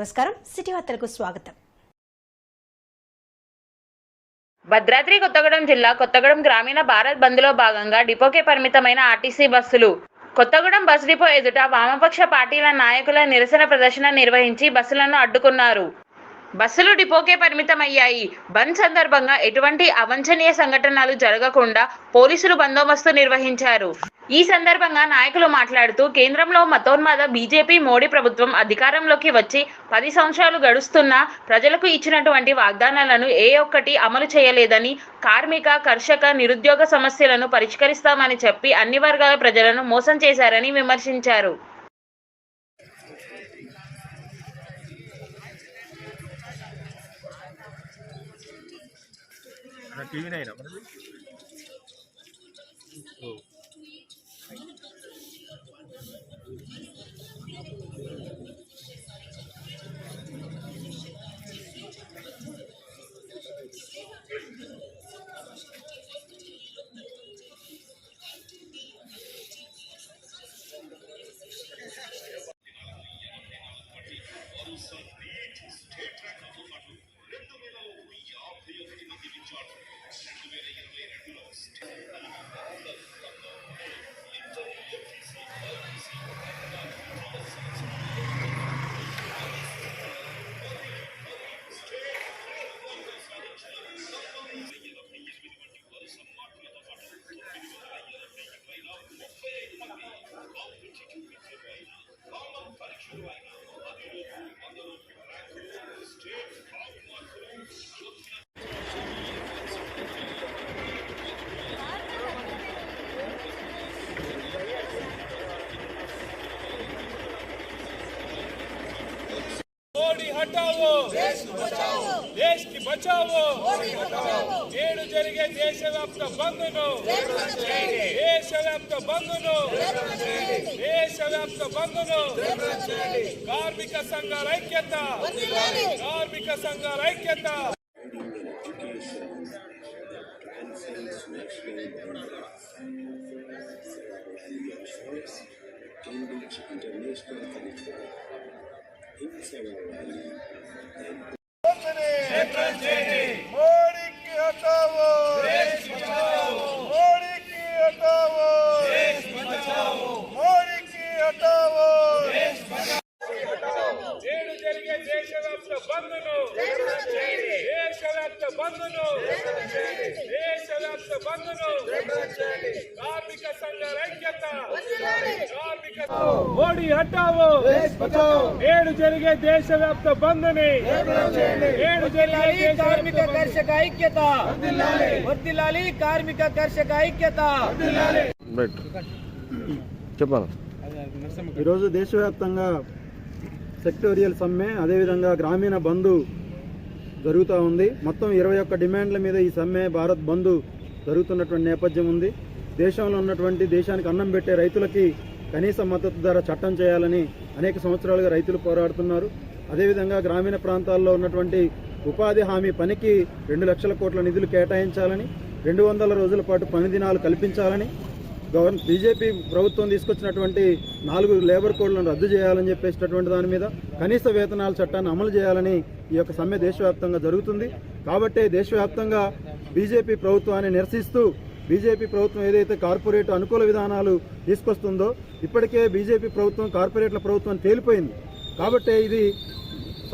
నమస్కారం. సిటీ వార్తలకు స్వాగతం. భద్రాద్రి కొత్తగూడెం జిల్లా కొత్తగూడెం గ్రామీణ భారత్ బంద్లో భాగంగా డిపోకే పరిమితమైన ఆర్టీసీ బస్సులు. కొత్తగూడెం బస్ డిపో ఎదుట వామపక్ష పార్టీల నాయకుల నిరసన ప్రదర్శన నిర్వహించి బస్సులను అడ్డుకున్నారు. బస్సులు డిపోకే పరిమితమయ్యాయి. బంద్ సందర్భంగా ఎటువంటి అవంచనీయ సంఘటనలు జరగకుండా పోలీసులు బందోబస్తు నిర్వహించారు. ఈ సందర్భంగా నాయకులు మాట్లాడుతూ కేంద్రంలో మతోన్మాద బీజేపీ మోడీ ప్రభుత్వం అధికారంలోకి వచ్చి పది సంవత్సరాలు గడుస్తున్నా ప్రజలకు ఇచ్చినటువంటి వాగ్దానాలను ఏ ఒక్కటి అమలు చేయలేదని కార్మిక కర్షక నిరుద్యోగ సమస్యలను పరిష్కరిస్తామని చెప్పి అన్ని వర్గాల ప్రజలను మోసం చేశారని విమర్శించారు. TV Thank you. నేడు జరిగే దేశవ్యాప్త బంద్ను దేశవ్యాప్త బంద్ను దేశవ్యాప్త బంద్ను కార్మిక సంఘాల ఐక్యత కార్మిక సంఘాల ఐక్యత మోడీ కి హటావో మోడీ కి హటావో మోడీ కి హటావో నేడు జరిగే దేశవ్యాప్త బంద్ను దేశవ్యాప్త బంద్ను దేశవ్యాప్త బంద్ను కార్మిక సంఘాల ఐక్యత. కార్మిక మోడీ హటావో నేడు జరిగే దేశవ్యాప్త బంద్ని. నేడు జరిగే కార్మిక కర్షక ఐక్యత. వర్దిల్లాలి కార్మిక కర్షక ఐక్యత. చెప్పాలి? ఈరోజు దేశవ్యాప్తంగా సెక్టోరియల్ సమ్మె అదేవిధంగా గ్రామీణ బంధు జరుగుతూ ఉంది. మొత్తం ఇరవై ఒక్క డిమాండ్ల మీద ఈ సమ్మె భారత్ బంధు జరుగుతున్నటువంటి నేపథ్యం ఉంది. దేశంలో ఉన్నటువంటి దేశానికి అన్నం పెట్టే రైతులకి కనీస మద్దతు ధర చట్టం చేయాలని అనేక సంవత్సరాలుగా రైతులు పోరాడుతున్నారు. అదేవిధంగా గ్రామీణ ప్రాంతాల్లో ఉన్నటువంటి ఉపాధి హామీ పనికి రెండు లక్షల కోట్ల నిధులు కేటాయించాలని రెండు వందల రోజుల పాటు పని దినాలు కల్పించాలని గవర్న బీజేపీ ప్రభుత్వం తీసుకొచ్చినటువంటి నాలుగు లేబర్ కోడ్లను రద్దు చేయాలని చెప్పేసినటువంటి దాని మీద కనీస వేతనాల చట్టాన్ని అమలు చేయాలని ఈ యొక్క సమ్మె దేశవ్యాప్తంగా జరుగుతుంది. కాబట్టే దేశవ్యాప్తంగా బీజేపీ ప్రభుత్వాన్ని నిరసిస్తూ బీజేపీ ప్రభుత్వం ఏదైతే కార్పొరేట్ అనుకూల విధానాలు తీసుకొస్తుందో ఇప్పటికే బీజేపీ ప్రభుత్వం కార్పొరేట్ల ప్రభుత్వం తేలిపోయింది. కాబట్టే ఇది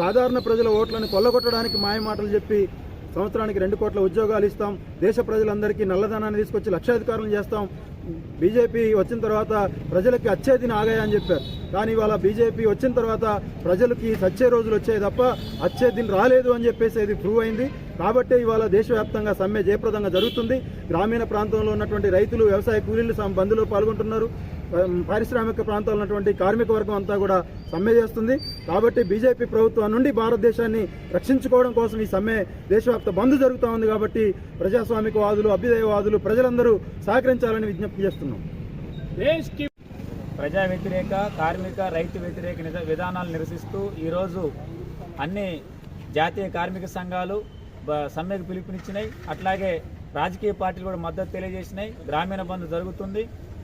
సాధారణ ప్రజల ఓట్లను కొల్లగొట్టడానికి మాయమాటలు చెప్పి సంవత్సరానికి రెండు కోట్ల ఉద్యోగాలు ఇస్తాం. దేశ ప్రజలందరికీ నల్లధనాన్ని తీసుకొచ్చి లక్షాధికారులు చేస్తాం. బీజేపీ వచ్చిన తర్వాత ప్రజలకి అచ్చేదిని ఆగాయని చెప్పారు. కానీ ఇవాళ బీజేపీ వచ్చిన తర్వాత ప్రజలకి సచ్చే రోజులు వచ్చాయి తప్ప అచ్చేదిని రాలేదు అని చెప్పేసి ఇది ప్రూవ్ అయింది. కాబట్టే ఇవాళ దేశవ్యాప్తంగా సమ్మె జయప్రదంగా జరుగుతుంది. గ్రామీణ ప్రాంతంలో ఉన్నటువంటి రైతులు వ్యవసాయ కూలీలు సమ్- బంద్లో పాల్గొంటున్నారు. పారిశ్రామిక ప్రాంతాలు ఉన్నటువంటి కార్మిక వర్గం అంతా కూడా సమ్మె చేస్తుంది. కాబట్టి బీజేపీ ప్రభుత్వం నుండి భారతదేశాన్ని రక్షించుకోవడం కోసం ఈ సమ్మె దేశవ్యాప్త బంద్ జరుగుతూ ఉంది కాబట్టి ప్రజాస్వామికవాదులు అభ్యుదయవాదులు ప్రజలందరూ సహకరించాలని విజ్ఞప్తి చేస్తున్నాం. ప్రజా వ్యతిరేక కార్మిక రైతు వ్యతిరేక విధానాలు నిరసిస్తూ ఈరోజు అన్ని జాతీయ కార్మిక సంఘాలు సమ్మెకు పిలుపునిచ్చినాయి. అట్లాగే రాజకీయ పార్టీలు కూడా మద్దతు తెలియజేసినాయి. గ్రామీణ బంద్ జరుగుతుంది.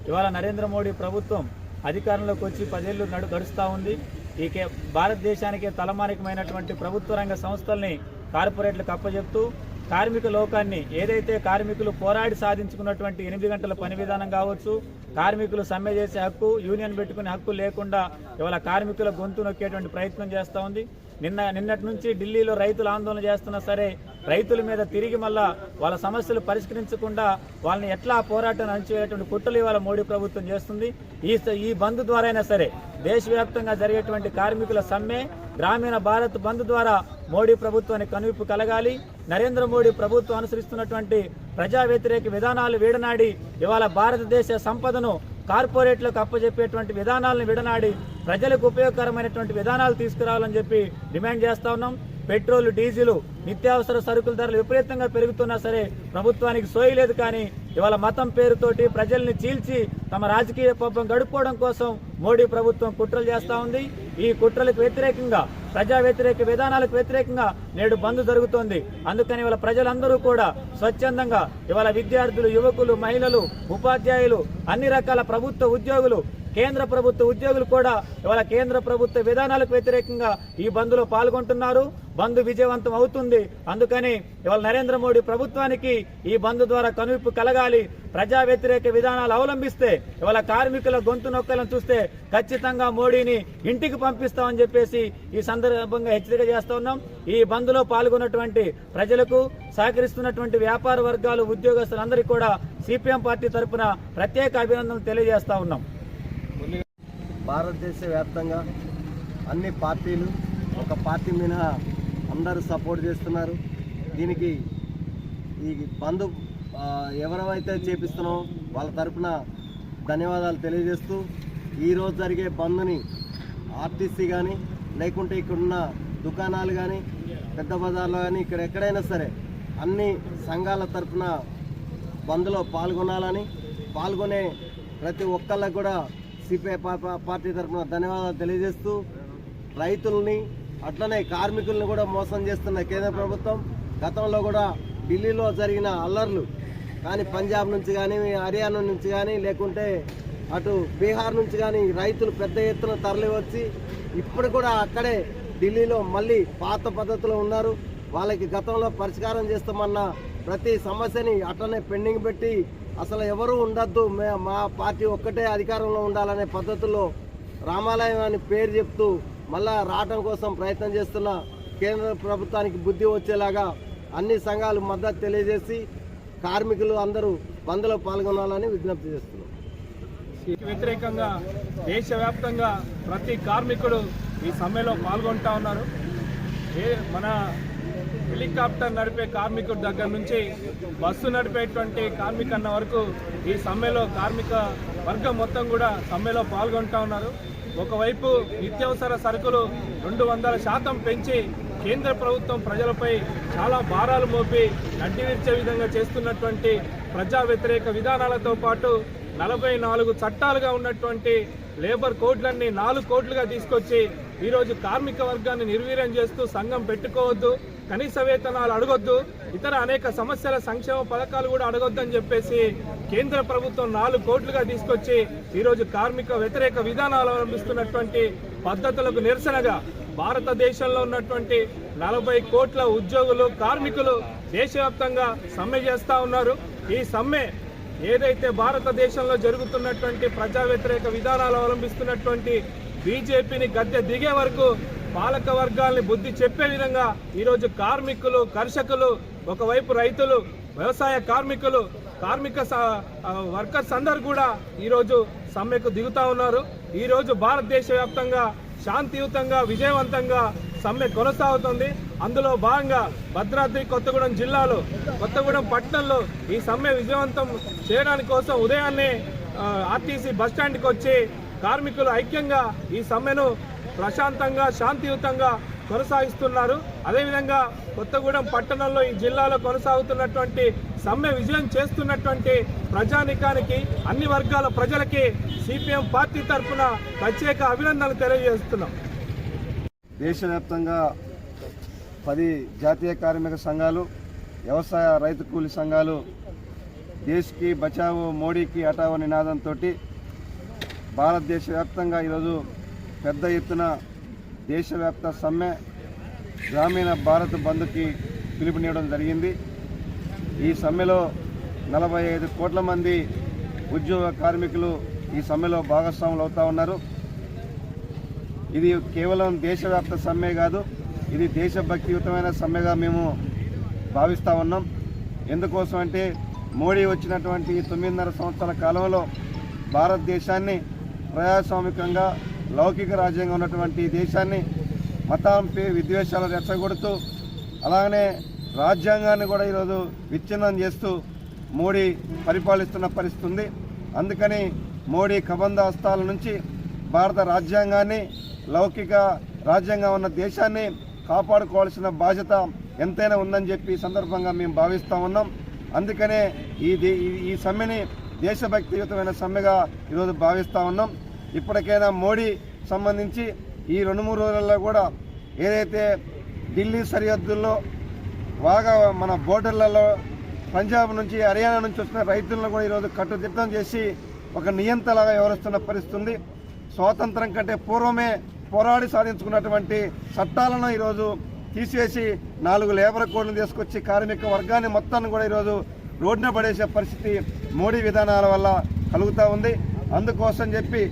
ఇవాళ నరేంద్ర మోడీ ప్రభుత్వం అధికారంలోకి వచ్చి పదేళ్ళు నడు గడుస్తూ ఉంది. ఈ కే భారతదేశానికి తలమానికమైనటువంటి ప్రభుత్వ రంగ సంస్థల్ని కార్పొరేట్లకు కప్పచెప్తూ కార్మిక లోకాన్ని ఏదైతే కార్మికులు పోరాడి సాధించుకున్నటువంటి ఎనిమిది గంటల పని విధానం కావచ్చు కార్మికులు సమ్మె చేసే హక్కు యూనియన్ పెట్టుకునే హక్కు లేకుండా ఇవాళ కార్మికుల గొంతు నొక్కేటువంటి ప్రయత్నం చేస్తూ ఉంది. నిన్న నిన్నటి నుంచి ఢిల్లీలో రైతులు ఆందోళన చేస్తున్నా సరే రైతుల మీద తిరిగి మళ్ళా వాళ్ళ సమస్యలు పరిష్కరించకుండా వాళ్ళని ఎట్లా పోరాటం పోరాటాన్ని అణచివేటువంటి కుట్రలు ఇవాళ మోడీ ప్రభుత్వం చేస్తుంది. ఈ ఈ బంద్ ద్వారా అయినా సరే దేశవ్యాప్తంగా జరిగేటువంటి కార్మికుల సమ్మె గ్రామీణ భారత్ బంద్ ద్వారా మోడీ ప్రభుత్వానికి కనువిప్పు కలగాలి. నరేంద్ర మోడీ ప్రభుత్వం అనుసరిస్తున్నటువంటి ప్రజా వ్యతిరేక విధానాలు వీడనాడి ఇవాళ భారతదేశ సంపదను కార్పొరేట్లకు అప్పచెప్పేటువంటి విధానాలను విడనాడి ప్రజలకు ఉపయోగకరమైనటువంటి విధానాలు తీసుకురావాలని చెప్పి డిమాండ్ చేస్తా ఉన్నాం. పెట్రోల్ డీజిల్ నిత్యావసర సరుకుల ధరలు విపరీతంగా పెరుగుతున్నా సరే ప్రభుత్వానికి సోయలేదు కానీ ఇవాళ మతం పేరుతోటి ప్రజల్ని చీల్చి తమ రాజకీయ పబ్బం గడుపుకోవడం కోసం మోడీ ప్రభుత్వం కుట్రలు చేస్తా ఉంది. ఈ కుట్రలకు వ్యతిరేకంగా ప్రజా వ్యతిరేక విధానాలకు వ్యతిరేకంగా నేడు బంద్ జరుగుతోంది. అందుకని ఇవాళ ప్రజలందరూ కూడా స్వచ్ఛందంగా ఇవాళ విద్యార్థులు యువకులు మహిళలు ఉపాధ్యాయులు అన్ని రకాల ప్రభుత్వ ఉద్యోగులు కేంద్ర ప్రభుత్వ ఉద్యోగులు కూడా ఇవాళ కేంద్ర ప్రభుత్వ విధానాలకు వ్యతిరేకంగా ఈ బంద్లో పాల్గొంటున్నారు. బంద్ విజయవంతం అవుతుంది. అందుకని ఇవాళ నరేంద్ర మోడీ ప్రభుత్వానికి ఈ బంద్ ద్వారా కనువిప్పు కలగాలి. ప్రజా వ్యతిరేక విధానాలు అవలంబిస్తే ఇవాళ కార్మికుల గొంతు నొక్కలను చూస్తే ఖచ్చితంగా మోడీని ఇంటికి పంపిస్తామని చెప్పేసి ఈ సందర్భంగా హెచ్చరిక చేస్తా ఉన్నాం. ఈ బంద్లో పాల్గొన్నటువంటి ప్రజలకు సహకరిస్తున్నటువంటి వ్యాపార వర్గాలు ఉద్యోగస్తులందరికీ కూడా సిపిఎం పార్టీ తరఫున ప్రత్యేక అభినందనలు తెలియజేస్తా ఉన్నాం. భారతదేశ వ్యాప్తంగా అన్ని పార్టీలు ఒక పార్టీ మినహా అందరూ సపోర్ట్ చేస్తున్నారు. దీనికి ఈ బంధు ఎవరైతే చేపిస్తున్నామో వాళ్ళ తరఫున ధన్యవాదాలు తెలియజేస్తూ ఈరోజు జరిగే బంద్ని ఆర్టీసీ కానీ లేకుంటే ఇక్కడున్న దుకాణాలు కానీ పెద్ద బజార్లో కానీ ఇక్కడ ఎక్కడైనా సరే అన్ని సంఘాల తరపున బంద్లో పాల్గొనాలని పాల్గొనే ప్రతి ఒక్కళ్ళకు కూడా సిపిఐ పార్టీ తరఫున ధన్యవాదాలు తెలియజేస్తూ రైతుల్ని అట్లనే కార్మికుల్ని కూడా మోసం చేస్తున్న కేంద్ర ప్రభుత్వం గతంలో కూడా ఢిల్లీలో జరిగిన అల్లర్లు కానీ పంజాబ్ నుంచి కానీ హర్యానా నుంచి కానీ లేకుంటే అటు బీహార్ నుంచి కానీ రైతులు పెద్ద ఎత్తున తరలివచ్చి ఇప్పుడు కూడా అక్కడే ఢిల్లీలో మళ్ళీ పాత పద్ధతిలో ఉన్నారు. వాళ్ళకి గతంలో పరిష్కారం చేస్తామన్న ప్రతి సమస్యని అట్లనే పెండింగ్ పెట్టి అసలు ఎవరు ఉండద్దు. మా పార్టీ ఒక్కటే అధికారంలో ఉండాలనే పద్ధతిలో రామాలయం అని పేరు చెప్తూ మళ్ళా రావడం కోసం ప్రయత్నం చేస్తున్న కేంద్ర ప్రభుత్వానికి బుద్ధి వచ్చేలాగా అన్ని సంఘాలు మద్దతు తెలియజేసి కార్మికులు అందరూ బంద్లో పాల్గొనాలని విజ్ఞప్తి చేస్తున్నాం. వ్యతిరేకంగా దేశవ్యాప్తంగా ప్రతి కార్మికుడు ఈ సమ్మెలో పాల్గొంటా ఉన్నారు. ఏ మన హెలికాప్టర్ నడిపే కార్మికుడి దగ్గర నుంచి బస్సు నడిపేటువంటి కార్మికన్న వరకు ఈ సమ్మెలో కార్మిక వర్గం మొత్తం కూడా సమ్మెలో పాల్గొంటా ఉన్నారు. ఒకవైపు నిత్యావసర సరుకులు రెండు వందల శాతం పెంచి కేంద్ర ప్రభుత్వం ప్రజలపై చాలా భారాలు మోపి నడ్డివిర్చే విధంగా చేస్తున్నటువంటి ప్రజా వ్యతిరేక విధానాలతో పాటు నలభై నాలుగు చట్టాలుగా ఉన్నటువంటి లేబర్ కోడ్లన్నీ నాలుగు కోట్లుగా తీసుకొచ్చి ఈరోజు కార్మిక వర్గాన్ని నిర్వీర్యం చేస్తూ సంఘం పెట్టుకోవద్దు. కనీస వేతనాలు అడగొద్దు ఇతర అనేక సమస్యల సంక్షేమ పథకాలు కూడా అడగొద్దని చెప్పేసి కేంద్ర ప్రభుత్వం నాలుగు కోట్లుగా తీసుకొచ్చి ఈరోజు కార్మిక వ్యతిరేక విధానాలు అవలంబిస్తున్నటువంటి పద్ధతులకు నిరసనగా భారతదేశంలో ఉన్నటువంటి నలభై కోట్ల ఉద్యోగులు కార్మికులు దేశవ్యాప్తంగా సమ్మె చేస్తా ఉన్నారు. ఈ సమ్మె ఏదైతే భారతదేశంలో జరుగుతున్నటువంటి ప్రజా వ్యతిరేక విధానాలు అవలంబిస్తున్నటువంటి బీజేపీని గద్దె దిగే వరకు పాలక వర్గాల్ని బుద్ధి చెప్పే విధంగా ఈరోజు కార్మికులు కర్షకులు ఒకవైపు రైతులు వ్యవసాయ కార్మికులు కార్మిక స- వర్కర్స్ అందరు కూడా ఈరోజు సమ్మెకు దిగుతా ఉన్నారు. ఈరోజు భారతదేశ వ్యాప్తంగా శాంతియుతంగా విజయవంతంగా సమ్మె కొనసాగుతుంది. అందులో భాగంగా భద్రాద్రి కొత్తగూడెం జిల్లాలో కొత్తగూడెం పట్టణంలో ఈ సమ్మె విజయవంతం చేయడానికి కోసం ఉదయాన్నే ఆర్టీసీ బస్టాండ్కి వచ్చి కార్మికులు ఐక్యంగా ఈ సమ్మెను ప్రశాంతంగా శాంతియుతంగా కొనసాగిస్తున్నారు. అదేవిధంగా కొత్తగూడెం పట్టణంలో ఈ జిల్లాలో కొనసాగుతున్నటువంటి సమ్మె విజయం చేస్తున్నటువంటి ప్రజానికానికి అన్ని వర్గాల ప్రజలకి సిపిఎం పార్టీ తరఫున ప్రత్యేక అభినందనలు తెలియజేస్తున్నాం. దేశవ్యాప్తంగా పది జాతీయ కార్మిక సంఘాలు వ్యవసాయ రైతు కూలి సంఘాలు దేశ్కి బచావో మోడీకి హటావో నినాదంతో భారతదేశ వ్యాప్తంగా ఈరోజు పెద్ద ఎత్తున దేశవ్యాప్త సమ్మె గ్రామీణ భారత్ బంద్కి పిలుపునివ్వడం జరిగింది. ఈ సమ్మెలో నలభై ఐదు కోట్ల మంది ఉద్యోగ కార్మికులు ఈ సమ్మెలో భాగస్వాములు అవుతా ఉన్నారు. ఇది కేవలం దేశవ్యాప్త సమ్మె కాదు ఇది దేశభక్తియుతమైన సమ్మెగా మేము భావిస్తూ ఉన్నాం. ఎందుకోసం అంటే మోడీ వచ్చినటువంటి తొమ్మిదిన్నర సంవత్సరాల కాలంలో భారతదేశాన్ని ప్రజాస్వామికంగా లౌకిక రాజ్యంగా ఉన్నటువంటి దేశాన్ని మతాంపై విద్వేషాలు రెచ్చగొడుతూ అలాగనే రాజ్యాంగాన్ని కూడా ఈరోజు విచ్ఛిన్నం చేస్తూ మోడీ పరిపాలిస్తున్న పరిస్థితి ఉంది. అందుకని మోడీ కబంధ హస్తాల నుంచి భారత రాజ్యాంగాన్ని లౌకిక రాజ్యంగా ఉన్న దేశాన్ని కాపాడుకోవాల్సిన బాధ్యత ఎంతైనా ఉందని చెప్పి సందర్భంగా మేము భావిస్తూ ఉన్నాం. అందుకనే ఈ దే- ఈ- ఈ సమ్మెని దేశభక్తియుతమైన సమ్మెగా ఈరోజు భావిస్తూ ఉన్నాం. ఇప్పటికైనా మోడీ సంబంధించి ఈ రెండు మూడు రోజుల్లో కూడా ఏదైతే ఢిల్లీ సరిహద్దుల్లో బాగా మన బోర్డర్లలో పంజాబ్ నుంచి హర్యానా నుంచి వచ్చిన రైతులను కూడా ఈరోజు కట్టుదిట్టం చేసి ఒక నియంతలాగా వ్యవహరిస్తున్న పరిస్థితి ఉంది. స్వాతంత్రం కంటే పూర్వమే పోరాడి సాధించుకున్నటువంటి చట్టాలను ఈరోజు తీసేసి నాలుగు లేబర్ కోడ్లు తీసుకొచ్చి కార్మిక వర్గాన్ని మొత్తాన్ని కూడా ఈరోజు రోడ్డున పడేసే పరిస్థితి మోడీ విధానాల వల్ల కలుగుతూ ఉంది. అందుకోసం చెప్పి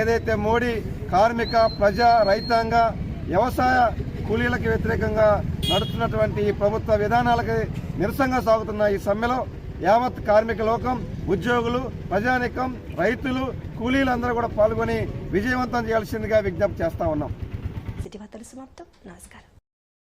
ఏదైతే మోడీ కార్మిక ప్రజా రైతాంగ వ్యవసాయ కూలీలకు వ్యతిరేకంగా నడుస్తున్నటువంటి ఈ ప్రభుత్వ విధానాలకి నిరసనగా సాగుతున్న ఈ సమ్మెలో యావత్ కార్మిక లోకం ఉద్యోగులు ప్రజానికం రైతులు కూలీలందరూ కూడా పాల్గొని విజయవంతం చేయాల్సిందిగా విజ్ఞప్తి చేస్తా ఉన్నాం. నమస్కారం.